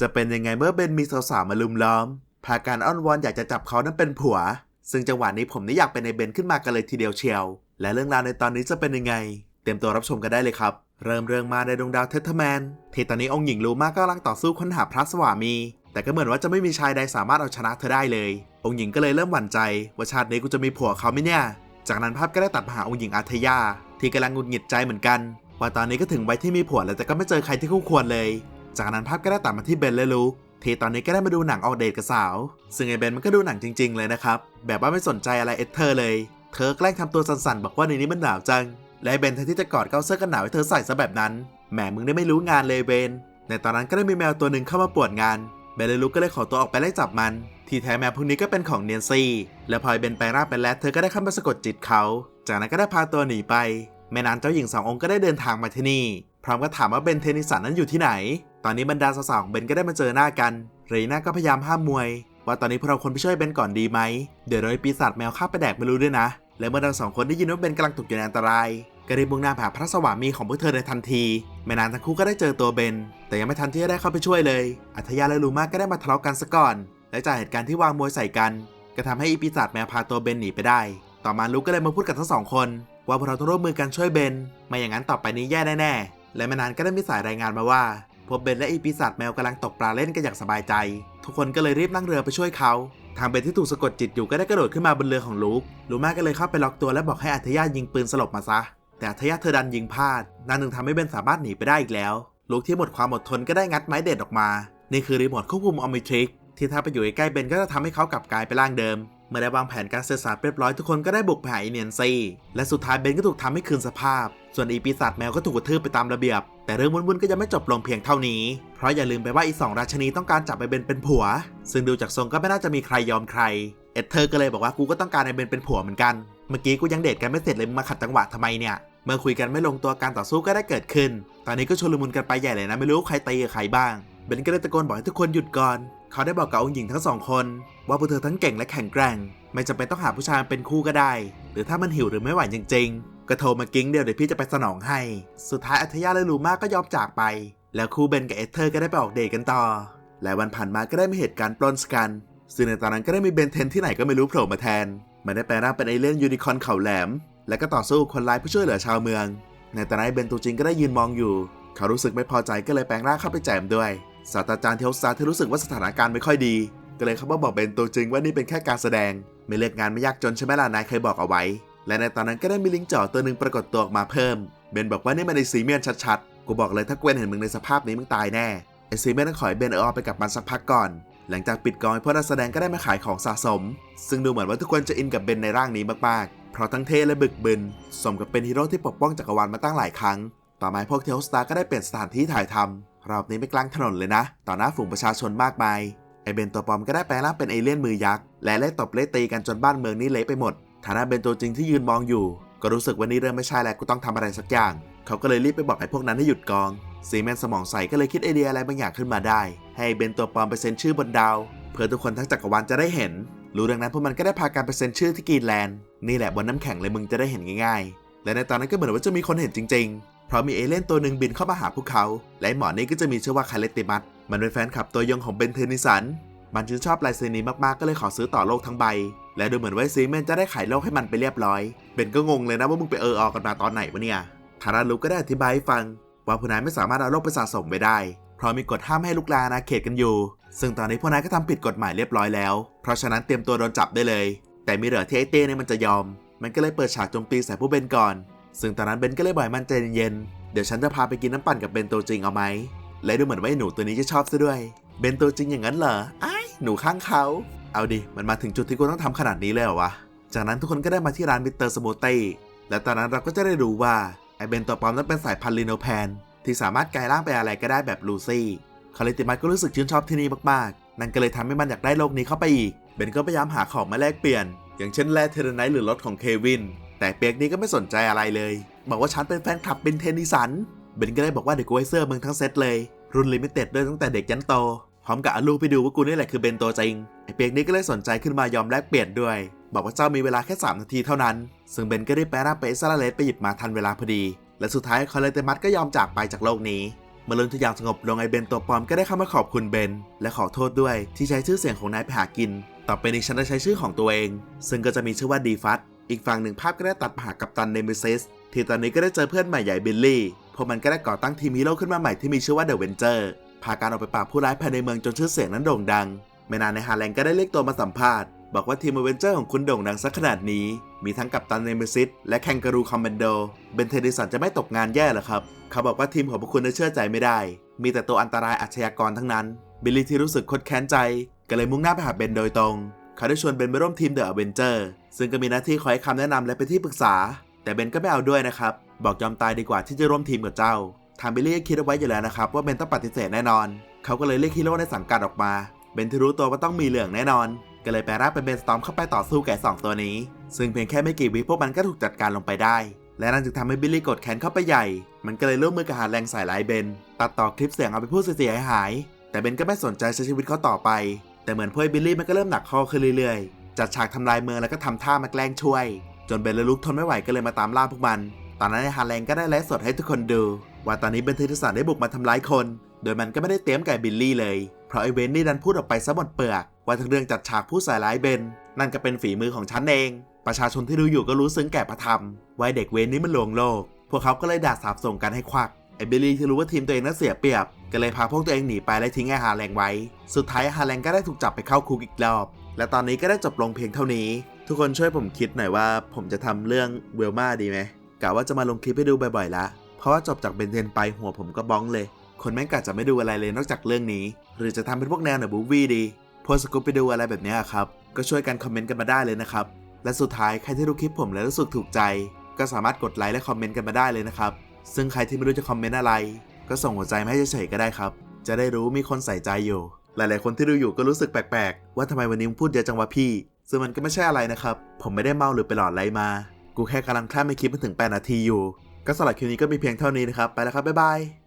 จะเป็นยังไงเมื่อเบนมีสาวๆมาลุมล้อม พาการอ้อนวอนอยากจะจับเขานั้นเป็นผัว ซึ่งจังหวะนี้ผมนี่อยากเป็นในเบนขึ้นมากันเลยทีเดียวเชียว และเรื่องราวในตอนนี้จะเป็นยังไง เตรียมตัวรับชมกันได้เลยครับ เริ่มเรื่องมาในดวงดาวเทสเทแมนที่ตอนนี้องค์หญิงลูมาก็กำลังต่อสู้ค้นหาพระสวามี แต่ก็เหมือนว่าจะไม่มีชายใดสามารถเอาชนะเธอได้เลย องค์หญิงก็เลยเริ่มหวั่นใจว่าชาตินี้กูจะมีผัวเขาไหมเนี่ย จากนั้นภาพก็ได้ตัดมาหาองค์หญิงอาทยา ที่กำลังหงุดหงิดใจเหมือนกันว่าตอนนี้ก็ถึงวัยที่มีผัวแล้วแต่ก็ไม่เจอใครที่คู่ควรเลย จากนั้นภาพก็ได้ตัดมาที่เบนและลูที่ตอนนี้ก็ได้มาดูหนังออกเดทกับสาว ซึ่งไอเบนมันก็ดูหนังจริง ๆ เลยนะครับ แบบว่าไม่สนใจอะไรเอสเธอร์เลย เธอแกล้งทำตัวสั่นๆ บอกว่าในนี้มันหนาวจัง และเบนแทนที่จะกอดเกาเสื้อกันหนาวให้เธอใส่ซะแบบนั้น แหมมึงได้ไม่รู้งานเลยเบน ในตอนนั้นก็ได้มีแมวตัวหนึ่งเข้ามาปวดงาน เบนเลยลุกก็เลยขอตัวออกไปไล่จับมัน ที่แท้แมวพวกนี้ก็เป็นของเนียนซี่ และพอไอ้เบนไปลงร่างเป็นแรดเธอก็ได้เข้ามาสะกดจิตเขา จากนั้นก็ได้พาตัวหนีไปแม่นานเจ้าหญิงสององค์ก็ได้เดินทางมาที่นี่ พร้อมกับถามว่าเบนเทนิสันนั้นอยู่ที่ไหน ตอนนี้บรรดาสาวๆของเบนก็ได้มาเจอหน้ากัน เรน่าก็พยายามห้ามมวย ว่าตอนนี้พวกเราควรไปช่วยเบนก่อนดีไหม เดี๋ยวโดยปีศาจแมวข้าไปแดกไม่รู้ด้วยนะ และเมื่อทั้งสองคนได้ยินว่าเบนกำลังตกอยู่ในอันตรายก็ได้มุ่งหน้าไปหาพระสวามีของพวกเธอในทันที ไม่นานทั้งคู่ก็ได้เจอตัวเบน แต่ยังไม่ทันที่จะได้เข้าไปช่วยเลย อัธยาและลูมาก็ได้มาทะเลาะกันซะก่อน และจากเหตุการณ์ที่วางมวยใส่กัน ก็ทำให้อีปีศาจแมวพาตัวเบนหนีไปได้ ต่อมาลูกก็เลยมาพูดกับทั้งสองคน ว่าพวกเราต้องร่วมมือกันช่วยเบน ไม่อย่างนั้นต่อไปนี้แย่แน่ๆ และไม่นานก็ได้มีสายรายงานมาว่าพวกเบนและอีปีศาจแมวกำลังตกปลาเล่นกันอย่างสบายใจ ทุกคนก็เลยรีบนั่งเรือไปช่วยเขา ทางเบนที่ถูกสะกดจิตอยู่ก็ได้กระโดดขึ้นมาบนเรือของลูกลูมาก็เลยเข้าไปล็อกตัวและบอกให้อัธยายิงปืนสลบมาซะ แต่อัธยาเธอดันยิงพลาดนั่นหนึ่งทำให้เบนสามารถหนีไปได้อีกแล้ว ลูกที่หมดความอดทนก็ได้งัดไม้เด็ดออกมา นี่คือรีโมทควบคุมออมิทริกที่ถ้าไปอยู่ใกล้เบนก็จะทำให้เขากลับกลายไปร่างเดิม เมื่อได้วางแผนการสื่อสารเรียบร้อยทุกคนก็ได้บุกไปหาอีเนียนซีและสุดท้ายเบนก็ถูกทำให้คืนสภาพ ส่วนอีปีศาจแมวก็ถูกกระทืบไปตามระเบียบ แต่เรื่องวุ่นๆก็ยังไม่จบลงเพียงเท่านี้ เพราะอย่าลืมไปว่าอีสองราชนีต้องการจับไปเบนเป็นผัว ซึ่งดูจากทรงก็ไม่น่าจะมีใครยอมใคร เอ็ดเธอร์ก็เลยบอกว่ากูก็ต้องการไอ้เบนเป็นผัวเหมือนกัน เมื่อกี้กูยังเดทกันไม่เสร็จเลยมาขัดจังหวะทำไมเนี่ยเมื่อคุยกันไม่ลงตัวการต่อสู้ก็ได้เกิดขึ้น ตอนนี้ก็ชุลมุนกันไปใหญ่เลยนะไม่รู้ใครตีกับใครบ้าง เบนก็เลยตะโกนบอกให้ทุกคนหยุดก่อน เขาได้บอกกับองค์หญิงทั้งสองคน ว่าพวกเธอทั้งเก่งและแข็งแกร่ง ไม่จำเป็นต้องหาผู้ชายมาเป็นคู่ก็ได้ หรือถ้ามันหิวหรือไม่ไหวจริงๆ ก็โทรมากิ้งเดียวเดี๋ยวพี่จะไปสนองให้ สุดท้ายอัธยาและลูมาก็ยอมจากไป แล้วคู่เบนกับเอเธอร์ก็ได้ไปออกเดทกันต่อ หลายวันผ่านมาก็ได้มีเหตุการณ์ปล้นกันซึ่งในตอนนั้นก็ได้มีเบนเทนที่ไหนก็ไม่รู้โผล่มาแทน มันได้แปลร่างเป็นไอเลี่ยนยูนิคอนเขาแหลม และก็ต่อสู้คนร้ายเพื่อช่วยเหลือชาวเมือง ในตอนนั้นเบนตัวจริงก็ได้ยืนมองอยู่ เขารู้สึกไม่พอใจก็เลยแปลงร่างเข้าไปแจมด้วย ศาสตราจารย์เทลซาที่รู้สึกว่าสถานการณ์ไม่ค่อยดี ก็เลยเข้ามาบอกเบนตัวจริงว่านี่เป็นแค่การแสดง ไม่เลือกงานไม่ยากจนใช่ไหมล่ะนายเคยบอกเอาไว้ และในตอนนั้นก็ได้มีลิงจ่อตัวหนึ่งปรากฏตัวออกมาเพิ่ม เบนบอกว่านี่มันไอซีเมียนชัดๆ กูบอกเลยถ้าเกวนเห็นมึงในสภาพนี้มึงตายแน่ ไอซีเมียนต้องขอให้เบนเอออไปกับมันสักพักก่อน หลังจากปิดกองพวกนักแสดงก็ได้มาขายของสะสม ซึ่งดูเหมือนว่าทุกคนจะอินกับเบนในร่างนี้มากๆ เพราะทั้งเท่และบึกบึน สมกับเป็นฮีโร่ที่ปกป้องจักรวาลมาตั้งหลายครั้ง ต่อมาพวกเทลสตาร์ก็ได้เปลี่ยนสถานที่ถ่ายทำ รอบนี้ไม่กลางถนนเลยนะ ต่อหน้าฝูงประชาชนมากมายไอเบนตัวปลอมก็ได้แปลงร่างเป็นเอเลี่ยนมือยักษ์และเล่ตบเล่ตีกันจนบ้านเมืองนี้เละไปหมดฐานะเบนตัวจริงที่ยืนมองอยู่ ก็รู้สึกว่านี่เริ่มไม่ใช่แล้วกูต้องทำอะไรสักอย่าง เขาก็เลยรีบไปบอกไอ้พวกนั้นให้หยุดกองซีแมนสมองใสก็เลยคิดไอเดียอะไรบางอย่างขึ้นมาได้ ให้เบนตัวปลอมไปเซ็นชื่อบนดาว เพื่อทุกคนทั้งจักรวาลจะได้เห็น รู้ดังนั้นพวกมันก็ได้พากันไปเซ็นชื่อที่กรีนแลนด์นี่แหละบนน้ำแข็งเลยมึงจะได้เห็นง่ายๆ และในตอนนั้นก็เหมือนว่าจะมีคนเห็นจริง เพราะมีเอเลี่ยนตัวหนึ่งบินเข้ามาหาพวกเขา และหมอนี่ก็จะมีชื่อว่าคาเลติมัสมันเป็นแฟนคลับตัวยงของเบนเทนิสัน มันชื่นชอบลายเซ็นนี้มากๆก็เลยขอซื้อต่อโลกทั้งใบ และดูเหมือนว่าซีเมนจะได้ขายโลกให้มันไปเรียบร้อย เบนก็งงเลยนะว่ามึงไปเออออกันมาตอนไหนวะเนี่ยทาราลุก็ได้อธิบายให้ฟัง ว่าผู้นายไม่สามารถเอาโลกไปสะสมไว้ได้ เพราะมีกฎห้ามให้ลุกลาอาเขตกันอยู่ ซึ่งตอนนี้พวกนายก็ทำผิดกฎหมายเรียบร้อยแล้ว เพราะฉะนั้นเตรียมตัวโดนจับได้เลย แต่มีเหลือที่ไอเต้เนี่ยมันจะยอม มันก็เลยเปิดฉากโจมตีใส่ผู้เบนก่อน ซึ่งตอนนั้นเบนก็เลยบ่อยมันใจเย็นๆเดี๋ยวฉันจะพาไปกินน้ำปั่นกับเบนตัวจริงเอาไหม และดูเหมือนว่าไอ้หนูตัวนี้จะชอบซะด้วย เบนตัวจริงอย่างนั้นเหรอไอ้หนูข้างเขา เอาดิ มันมาถึงจุดที่กูต้องทำขนาดนี้เลยเหรอวะ จากนั้นทุกคนก็ได้มาที่ร้านมิสเตอร์สมูตี้และตอนนั้นเราก็จะได้รู้ว่าไอเบนตัวปลอมนั้นเป็นสายพันธุ์ลิโนแพนที่สามารถกลายร่างเป็นอะไรก็ได้แบบลูซี่คาริติมัสก็รู้สึกชื่นชอบที่นี่มากๆ นั่นก็เลยทำให้มันอยากได้โลกนี้เข้าไปอีก เบนก็พยายามหาของมาแลกเปลี่ยน อย่างเช่นแร่เทเรไนท์หรือรถของเควิน แต่เปียกนี้ก็ไม่สนใจอะไรเลย บอกว่าฉันเป็นแฟนคลับเป็นเทนนิสัน เบนก็เลยบอกว่าเดี๋ยวกูให้เสื้อมึงทั้งเซตเลย รุ่นลิมิเต็ดด้วยตั้งแต่เด็กยันโต พร้อมกับอาลูกไปดูว่ากูนี่แหละคือเบนตัวจริง ไอเปียกนี้ก็เลยสนใจขึ้นมายอมแลกเปลี่ยนด้วย บอกว่าเจ้ามีเวลาแค่ 3 นาทีเท่านั้น ซึ่งเบนก็ได้แปลร่างเป็นเอสซาเลสไปหยิบมาทันเวลาพอดี และสุดท้ายคอเลเตมัสก็ยอมจากไปจากโลกนี้เมื่อเรื่องทุกอย่างสงบลงไอเบนตัวปลอมก็ได้เข้ามาขอบคุณเบน และขอโทษด้วยที่ใช้ชื่อเสียงของนายไปหากิน ต่อไปนี้ฉันจะใช้ชื่อของตัวเอง ซึ่งก็จะมีชื่อว่าดีฟัต อีกฝั่งหนึ่งภาพก็ได้ตัดมาหากัปตันเนมิซิสที่ตอนนี้ก็ได้เจอเพื่อนใหม่ใหญ่บิลลี่พวกมันก็ได้ก่อตั้งทีมฮีโร่ขึ้นมาใหม่ที่มีชื่อว่าเดอะเวนเจอร์พาการออกไปปราบผู้ร้ายภายในเมืองจนชื่อเสียงนั้นโด่งดัง ไม่นานในฮาแลนด์ก็ได้เรียกตัวมาสัมภาษณ์ บอกว่าทีมอเวนเจอร์ของคุณโด่งดังสักขนาดนี้ มีทั้งกัปตันเนมิซิสและแคนการูคอมเมนโด เบนเทดิสันจะไม่ตกงานแย่หรอครับ เขาบอกว่าทีมของพวกคุณน่าเชื่อใจไม่ได้ มีแต่ตัวอันตรายอาชญากรทั้งนั้น บิลลี่ที่รู้สึกคดแค้นใจ ก็เลยมุ่งหน้าไปหาเบนโดยตรง เขาได้ชวนเบนไปร่วมทีมเดอะเวนเจอร์ ซึ่งก็มีหน้าที่คอยให้คำแนะนำและเป็นที่ปรึกษา แต่เบนก็ไม่เอาด้วยนะครับ บอกยอมตายดีกว่าที่จะร่วมทีมกับเจ้าทางเบลลี่ก็คิดเอาไว้อยู่แล้วนะครับว่าเบนต้องปฏิเสธแน่นอน เขาก็เลยเรียกฮีโร่ในสังกัดออกมา เบนที่รู้ตัวว่าต้องมีเหลืองแน่นอน ก็เลยแปลร่างเป็นเบนสตอมเข้าไปต่อสู้แก่สองตัวนี้ ซึ่งเพียงแค่ไม่กี่วิพวกมันก็ถูกจัดการลงไปได้ และนั่นจึงทำให้บิลลี่กดแขนเข้าไปใหญ่ มันก็เลยร่วมมือกับหาแรงส่ร้ายเบน ตัดต่อคลิปเสียงเอาไปพูดเสียหาย แต่เบนก็ไม่สนใจใช้ชีวิตเขาต่อไป แต่เหมือนพวกไอ้บิลลี่มันก็เริ่มหนักข้อขึ้นเรื่อยๆ จัดฉากทำลายเมืองแล้วก็ทำท่ามาแกล้งช่วย จนเบนและลุกทนไม่ไหวก็เลยมาตามล่าพวกมัน ตอนนั้นไอฮาแลงก็ได้ไลฟ์สดให้ทุกคนดู ว่าตอนนี้เบนทิสันได้บุกมาทำร้ายคน โดยมันก็ไม่ได้เตรียมไก่บิลลี่เลย เพราะไอเวนนี่ดันพูดออกไปซะหมดเปลือก ว่าทั้งเรื่องจัดฉากผู้ใส่ร้ายเบน นั่นก็เป็นฝีมือของฉันเอง ประชาชนที่ดูอยู่ก็รู้ซึ้งแก่พระธรรมว่าเด็กเวนนี่มันลวงโลก พวกเขาก็เลยด่าสาบส่งกันให้ควักไอบิลลี่ที่รู้ว่าทีมตัวเองนั้นเสียเปรียบ ก็เลยพาพวกตัวเองหนีไปและทิ้งไอฮาแลงไว้ สุดท้ายฮาแลงก็ได้ถูกจับไปเข้าคุกอีกรอบ และตอนนี้ก็ได้จบลงเพียงเท่านี้ ทุกคนช่วยผมคิดหน่อยว่า ผมจะทำเรื่องเวลมาดีไหมกะว่าจะมาลงคลิปให้ดูบ่อยๆละเพราะว่าจบจากเบนเทนไปหัวผมก็บ้องเลย คนแม่งกะจะไม่ดูอะไรเลยนอกจากเรื่องนี้ หรือจะทำเป็นพวกแนวหนังบูวี่ดีโพสต์สกูปไปดูอะไรแบบนี้ครับก็ช่วยกันคอมเมนต์กันมาได้เลยนะครับ และสุดท้ายใครที่ดูคลิปผมแล้วรู้สึกถูกใจ ก็สามารถกดไลค์และคอมเมนต์กันมาได้เลยนะครับ ซึ่งใครที่ไม่รู้จะคอมเมนต์อะไร ก็ส่งหัวใจมาให้เฉยๆก็ได้ครับ จะได้รู้มีคนใส่ใจอยู่ หลาย ๆ คนที่ดูอยู่ก็รู้สึกแปลก ๆ ว่าทำไมวันนี้มึงพูดเยอะจังวะพี่ ซึ่งมันก็ไม่ใช่อะไรนะครับ ผมไม่ได้เมาหรือไปหลอดอะไรมา กูแค่กำลังคลาดไม่คลิปมาถึง 8 นาทีอยู่ ก็สำหรับคลิปนี้ก็มีเพียงเท่านี้นะครับ ไปแล้วครับ บ๊ายบาย